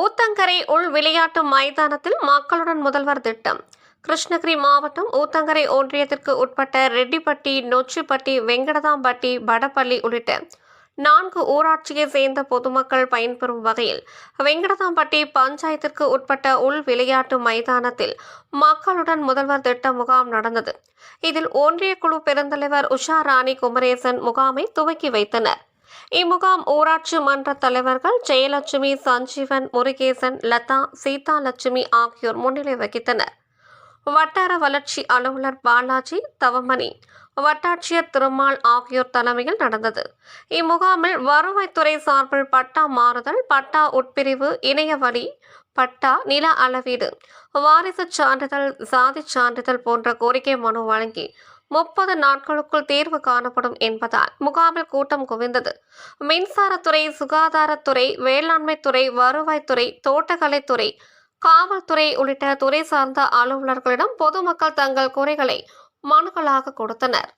ஊத்தங்கரை உள் விளையாட்டு மைதானத்தில் மக்களுடன் முதல்வர் திட்டம். கிருஷ்ணகிரி மாவட்டம் ஊத்தங்கரை ஒன்றியத்திற்கு உட்பட்ட ரெட்டிப்பட்டி நொச்சிப்பட்டி வெங்கடதாம்பட்டி வடபள்ளி உள்ளிட்ட நான்கு ஊராட்சியை சேர்ந்த பொதுமக்கள் பயன்பெறும் வகையில் வெங்கடதாம்பட்டி பஞ்சாயத்திற்கு உட்பட்ட உள் விளையாட்டு மைதானத்தில் மக்களுடன் முதல்வர் திட்ட முகாம் நடந்தது. இதில் ஒன்றிய குழு பெருந்தலைவர் உஷா ராணி குமரேசன் முகாமை துவக்கி வைத்தனர். இம்முகாம் ஊராட்சி மன்ற தலைவர்கள் ஜெயலட்சுமி சஞ்சீவன் முருகேசன் லதா சீதா லட்சுமி ஆகியோர் முன்னிலை வகித்தனர். வட்டார வளர்ச்சி அலுவலர் பாலாஜி தவமணி வட்டாட்சியர் திருமால் ஆகியோர் தலைமையில் நடந்தது. இம்முகாமில் வருவாய்த்துறை சார்பில் பட்டா மாறுதல் பட்டா உட்பிரிவு இணையவழி பட்டா நில அளவீடு வாரிசு சான்றிதழ் சாதி சான்றிதழ் போன்ற கோரிக்கை மனு வழங்கி முப்பது நாட்களுக்குள் தீர்வு காணப்படும் என்பதால் முகாமில் கூட்டம் குவிந்தது. மின்சாரத்துறை சுகாதாரத்துறை வேளாண்மைத்துறை வருவாய்த்துறை தோட்டக்கலைத்துறை காவல்துறை உள்ளிட்ட துறை சார்ந்த அலுவலர்களிடம் பொதுமக்கள் தங்கள் குறைகளை மனுக்களாக கொடுத்தனர்.